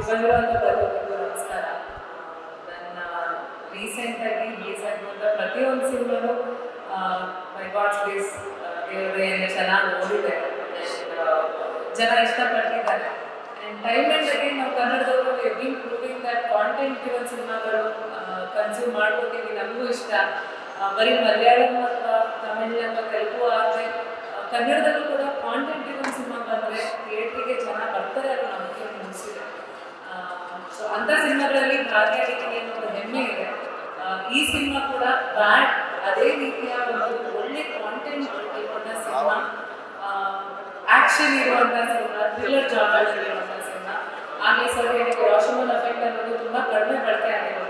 ಬಂದಿರುವಂಥ ಪ್ರತಿಯೊಬ್ಬರಿಗೂ ನಮಸ್ಕಾರ ನನ್ನ ರೀಸೆಂಟಾಗಿ ರಿಲೀಸ್ ಆಗಿರುವಂಥ ಪ್ರತಿಯೊಂದು ಸಿನಿಮಾನು ಮೈ ಗಾಡ್ಸ್ ಬೇಸ್ ದೇವರೇ ಚೆನ್ನಾಗಿ ಓದಿದೆ ಜನ ಇಷ್ಟಪಟ್ಟಿದ್ದಾರೆ ಆ್ಯಂಡ್ ಟೈಮ್ ಆ್ಯಂಡ್ ಅಗೇನ್ ನಾವು ಕನ್ನಡದವರು ಬಿನ್ ಪ್ರೂವಿಂಗ್ ದಟ್ ಕಾಂಟೆಂಟ್ ಇರೋ ಸಿನಿಮಾಗಳು ಕನ್ಸ್ಯೂಮ್ ಮಾಡ್ಕೋತೀವಿ ನಮಗೂ ಇಷ್ಟ ಬರೀ ಮಲಯಾಳಂ ಅಥವಾ ತಮಿಳ್ ಅಥವಾ ತೆಲುಗು ಆದರೆ ಕನ್ನಡದಲ್ಲೂ ಕೂಡ ಕಾಂಟೆಂಟ್ ಸಿನಿಮಾಗಳಲ್ಲಿ ಭಾಗಿಯಾಗಿದ್ದೀನಿ ಅನ್ನೋ ಒಂದು ಹೆಮ್ಮೆ ಇದೆ. ಈ ಸಿನಿಮಾ ಕೂಡ ಬ್ಯಾಡ್, ಅದೇ ರೀತಿಯ ಒಂದು ಒಳ್ಳೆ ಕಾಂಟೆಂಟ್ ಇರುವಂಥ ಸಿನಿಮಾ. ಆಕ್ಷನ್ ಇರುವಂಥ ಸಿನಿಮಾ ಥ್ರಿಲ್ಲರ್ ಜಾನರ್ ಇರುವಂಥ ಸಿನಿಮಾ. ಹಾಗೆ ಸರ್ ಹೇಳಿಕ್ಕೆ ವಾಷಮನ್ ಎಫೆಕ್ಟ್ ಅನ್ನೋದು ತುಂಬ ಕಡಿಮೆ ಬಳಕೆ ಆಗಿರೋದು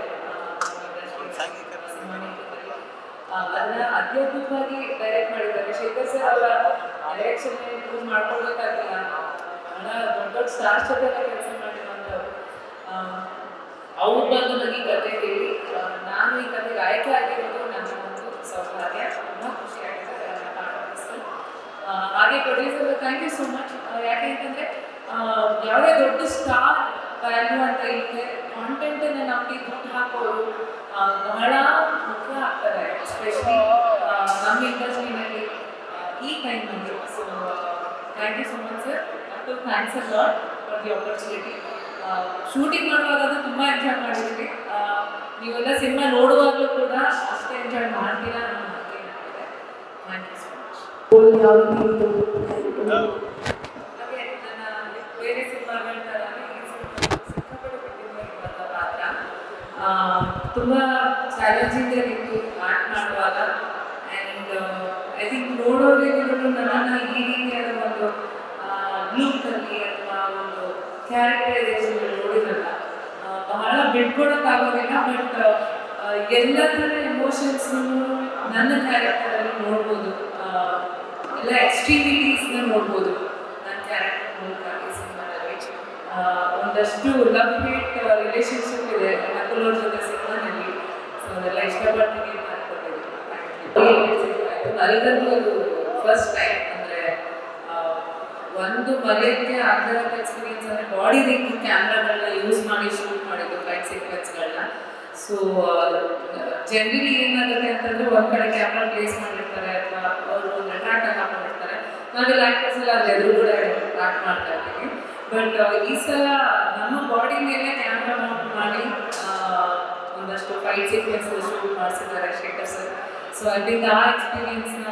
ಅದನ್ನ ಅತ್ಯದ್ಭುತವಾಗಿ ಡೈರೆಕ್ಟ್ ಮಾಡಿದ್ದಾರೆ. ಶೇಖರ್ ಸರ್ ಅವರ ಡೈರೆಕ್ಷನ್ ಪ್ರೂವ್ ಮಾಡ್ಕೊಳ್ಬೇಕಾಗಿಲ್ಲ. ದೊಡ್ಡ ದೊಡ್ಡ ಸ್ಟಾರ್ ಜೊತೆ ಕೆಲಸ ಮಾಡಿರುವಂಥವ್ರು ಅವ್ರು ಬಂದು ನನಗೆ ಕತೆ ಹೇಳಿ ಆ, ನಾನು ಈ ಕತೆಗೆ ಆಯ್ಕೆ ಆಗಿರೋದು ನನ್ನ ಒಂದು ಸೌಭಾಗ್ಯ ತುಂಬ ಖುಷಿಯಾಗಿದೆ ಅದನ್ನ ಕಾಣ್ಬೋದು. ಆ, ಹಾಗೆ producer thank you so much ಯಾಕೆ ಅಂತಂದರೆ ಯಾವುದೇ ದೊಡ್ಡ ಸ್ಟಾರ್ ವ್ಯಾಲ್ಯೂ ಅಂತ ಇದೆ ಕಾಂಟೆಂಟನ್ನು ನಮಗೆ ದುಡ್ಡು ಹಾಕೋರು ಬಹಳ ಮುಖ್ಯ ಆಗ್ತಾರೆ ಎಸ್ಪೆಷಲಿ ನಮ್ಮ ಇಂಡಸ್ಟ್ರಿನಲ್ಲಿ ಈ ಟೈಮಲ್ಲಿ so thank you so much sir ಮತ್ತು thanks a lot for the opportunity shooting ಮಾಡುವಾಗ ಅದು ತುಂಬ ಎಂಜಾಯ್ ಮಾಡಿದ್ವಿ ನೀವೆಲ್ಲ ಸಿನಿಮಾ ನೋಡುವಾಗಲೂ ಕೂಡ ಅಷ್ಟೇ ಎಂಜಾಯ್ ಮಾಡ್ತೀರಾ ಅನ್ನೋ ನಂಬಿಕೆ ನನಗಿದೆ ಥ್ಯಾಂಕ್ ಯು ಸೊ ಮಚ್ ಯಾವ ರೀತಿ ಇತ್ತು? ಹಾಗೆ ನನ್ನ ಬೇರೆ ಸಿನಿಮಾಗಳ ಥರನೇ ಈ ಸಿನಿಮಾ ಸಿಕ್ಕಾಪಟ್ಟೆ ಬಿಟ್ಟಿರುವಂಥ ಪಾತ್ರ ಆ, ತುಂಬ ಚಾಲೆಂಜಿಂಗ್ ಆಗಿತ್ತು ಮಾಡುವಾಗ ಆ್ಯಂಡ್ ಐ ಥಿಂಕ್ ನನ್ನ ಈ ಒಂದು ಅಥವಾ ಒಂದು ನೋಡಿರಲ್ಲ ಬಟ್ ಎಲ್ಲ ಥರ ಎಮೋಷನ್ಸ್ನು ನನ್ನ ಕ್ಯಾರೆಕ್ಟರಲ್ಲಿ ನೋಡ್ಬೋದು ಎಲ್ಲ ಎಕ್ಸ್ಟ್ರೀಮಿಟೀಸ್ನ ನೋಡ್ಬೋದು. ನನ್ನ ಕ್ಯಾರೆಕ್ಟರ್ ಮೂಲಕ ಈ ಸಿನಿಮಾದಲ್ಲಿ ಒಂದಷ್ಟು ಲವ್ ಹೇಟ್ ರಿಲೇಶನ್ಶಿಪ್ ಇದೆ. ನಕುಲೋರ್ ಜೊತೆ ಸಿನಿಮಾನಲ್ಲಿ ಸೊ ಅದೆಲ್ಲ ಇಷ್ಟಪಡ್ತೀನಿ ಅಂತ ಅನ್ಕೊಂಡಿದ್ದೀನಿ. ಅದು ಫಸ್ಟ್ ಟೈಮ್ ಅಂದರೆ ಒಂದು ಮರೆಯೋಕ್ಕೆ ಆಗದಿರೋಂಥ ಎಕ್ಸ್ಪೀರಿಯನ್ಸ್ ಅಂದರೆ ಬಾಡಿ ರೀತಿ ಕ್ಯಾಮ್ರಾಗಳನ್ನ ಯೂಸ್ ಮಾಡಿ ಶೂಟ್ ಮಾಡಿದ್ದು ಫೈಟ್ ಸೀಕ್ವೆನ್ಸ್ಗಳನ್ನ ಸೊ ಜನರಲಿ ಏನಾಗುತ್ತೆ ಅಂತಂದ್ರೆ ಒಂದ್ ಕಡೆ ಕ್ಯಾಮ್ರಾ ಪ್ಲೇಸ್ ಮಾಡಿರ್ತಾರೆ ಅಥವಾ ಅವರು ಒಂದು ಅಟ್ರಾಕ್ಟ್ ಆಗಿ ಹಾಕೊಂಡಿರ್ತಾರೆ ನಾವೆಲ್ಲ ಆಕ್ಟರ್ಸ್ ಎಲ್ಲ ಅದ್ರ ಎದುರುಗಡೆ ಲ್ಯಾಕ್ ಮಾಡ್ತಾ ಇದ್ದೀನಿ ಬಟ್ ಈ ಸಲ ನಮ್ಮ ಬಾಡಿ ಮೇಲೆ ಕ್ಯಾಮ್ರಾ ಮೌಂಟ್ ಮಾಡಿ ಒಂದಷ್ಟು ಫೈಟ್ ಸೀಕ್ವೆನ್ಸ್ ಶೂಟ್ ಮಾಡಿಸಿದ್ದಾರೆ ಶೇಖರ್ ಸರ್ ಸೊ ಅದರಿಂದ ಆ ಎಕ್ಸ್ಪೀರಿಯನ್ಸ್ನ